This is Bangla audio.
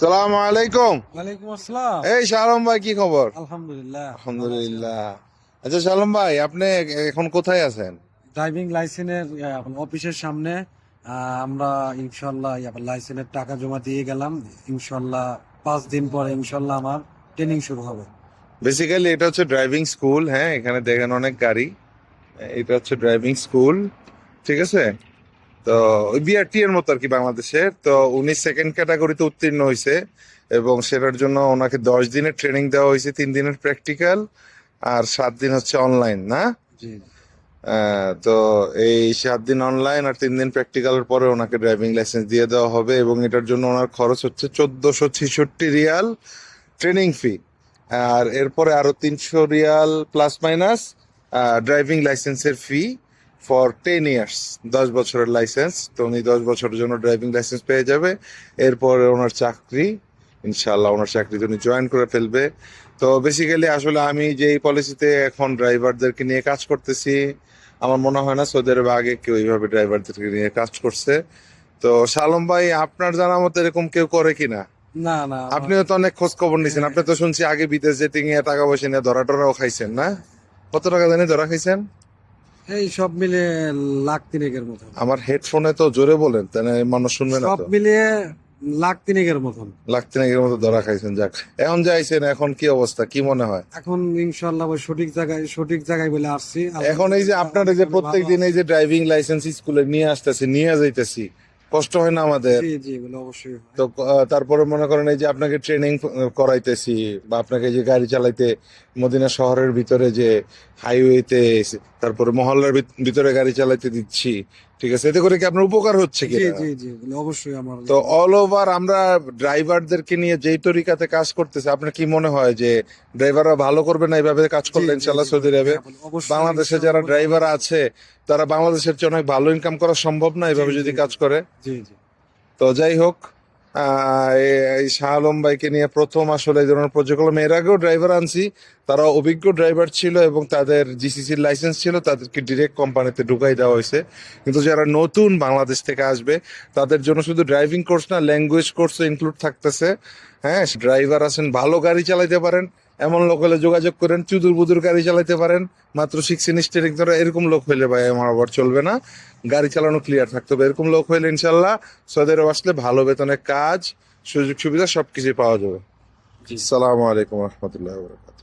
সালাম আলাইকুম। ওয়ালাইকুম আসসালাম। এই শালম ভাই কি খবর? আলহামদুলিল্লাহ। আলহামদুলিল্লাহ। আচ্ছা শালম ভাই আপনি এখন কোথায় আছেন? ড্রাইভিং লাইসেন্সের অফিসের সামনে। আমরা ইনশাল্লাহ লাইসেন্সের টাকা জমা দিয়ে গেলাম। ইনশাল্লাহ পাঁচ দিন পরে ইনশাল্লাহ আমার ট্রেনিং শুরু হবে। বেসিক্যালি এটা হচ্ছে ড্রাইভিং স্কুল হ্যাঁ এখানে দেখেন অনেক গাড়ি। এটা হচ্ছে ড্রাইভিং স্কুল ঠিক আছে? তো বিআরটি এর মতো আর কি বাংলাদেশের। তো উনি সেকেন্ড ক্যাটাগরিতে উত্তীর্ণ হয়েছে এবং সেটার জন্য ওনাকে দশ দিনের ট্রেনিং দেওয়া হয়েছে তিন দিনের প্র্যাকটিক্যাল আর সাত দিন হচ্ছে অনলাইন না? তো এই সাত দিন অনলাইন আর তিন দিন প্র্যাকটিক্যালের পরে ওনাকে ড্রাইভিং লাইসেন্স দিয়ে দেওয়া হবে এবং এটার জন্য ওনার খরচ হচ্ছে চোদ্দশো ছেষট্টি রিয়াল ট্রেনিং ফি আর এরপরে আরও তিনশো রিয়াল প্লাস মাইনাস ড্রাইভিং লাইসেন্সের ফি ফর টেন ইয়ার্স দশ বছরের লাইসেন্স। তো উনি দশ বছরের জন্য ড্রাইভিং লাইসেন্স পেয়ে যাবে। এরপরে ওনার চাকরি ইনশাল্লাহ ওনার চাকরিতে উনি জয়েন করে ফেলবে। তো বেসিক্যালি আসলে আমি যেই পলিসিতে এখন ড্রাইভারদেরকে নিয়ে কাজ করতেছি আমার মনে হয় না সৌদি আরবে আগে কেউ এইভাবে ড্রাইভারদেরকে নিয়ে কাজ করছে। তো শালম ভাই আপনার জানা মতো এরকম কেউ করে কিনা না? না আপনিও তো অনেক খোঁজ খবর নিয়েছেন আপনি তো শুনছি আগে বিদেশ যেতে গিয়ে টাকা পয়সা নিয়ে ধরা টরাও খাইছেন না? কত টাকা জানি ধরা খাইছেন? এই সব মিলে লাখ তিনেকের মতন আমার হেডফোনে তো জোরে বলেন তাহলে মানুষ শুনবে না সব মিলিয়ে লাখ তিনেকের মতন লাখ তিনেকের মতো ধরা খাইছেন যাক। এখন যাইছেন এখন কি অবস্থা কি মনে হয়? এখন ইনশাল্লাহ ওই সঠিক জায়গায় সঠিক জায়গায় বলে আসছি। এখন এই যে আপনার এই যে প্রত্যেকদিন এই যে ড্রাইভিং লাইসেন্স স্কুলে নিয়ে আসতেছি নিয়ে যাইতেছি কষ্ট হয় না আমাদের? তো তারপরে মনে করেন এই যে আপনাকে ট্রেনিং করাইতেছি বা আপনাকে যে গাড়ি চালাইতে মদিনা শহরের ভিতরে যে হাইওয়েতে তারপরে মহল্লার ভিতরে গাড়ি চালাইতে দিচ্ছি ঠিক আছে? এতে করে কি আপনার উপকার হচ্ছে কি জি জি জি অবশ্যই আমার তো অল ওভার আমরা ড্রাইভারদেরকে নিয়ে যেই তরিকাতে কাজ করতেছে আপনার কি মনে হয় যে ড্রাইভাররা ভালো করবে না এইভাবে কাজ করলে ইনশাল্লাহ সৌদি আরবে? বাংলাদেশে যারা ড্রাইভার আছে তারা বাংলাদেশের চেয়ে অনেক ভালো ইনকাম করা সম্ভব না এইভাবে যদি কাজ করে। জি জি। তো যাই হোক এই শাহ আলম ভাইকে নিয়ে প্রথম আসলে এই ধরনের প্রজেক্ট এর আগেও ড্রাইভার আনছি। তারা অভিজ্ঞ ড্রাইভার ছিল এবং তাদের জিসিসির লাইসেন্স ছিল, তাদেরকে ডিরেক্ট কোম্পানিতে ঢুকাই দেওয়া হয়েছে। কিন্তু যারা নতুন বাংলাদেশ থেকে আসবে, তাদের জন্য শুধু ড্রাইভিং কোর্স না ল্যাঙ্গুয়েজ কোর্সও ইনক্লুড থাকতেছে। হ্যাঁ ড্রাইভার আছেন, ভালো গাড়ি চালাইতে পারেন, এমন লোক হলে যোগাযোগ করেন চুদুর বুদুর গাড়ি চালাইতে পারেন। মাত্র শিখছেন স্টেরিং ধরে এরকম লোক হইলে ভাই আমার আবার চলবে না। গাড়ি চালানো ক্লিয়ার থাকতে হবে। এরকম লোক হইলে ইনশাল্লাহ সৌদি আরব আসলে ভালো বেতনে কাজ সুযোগ সুবিধা সবকিছু পাওয়া যাবে। জি। সালামু আলাইকুম রহমতুল্লাহ বরকাত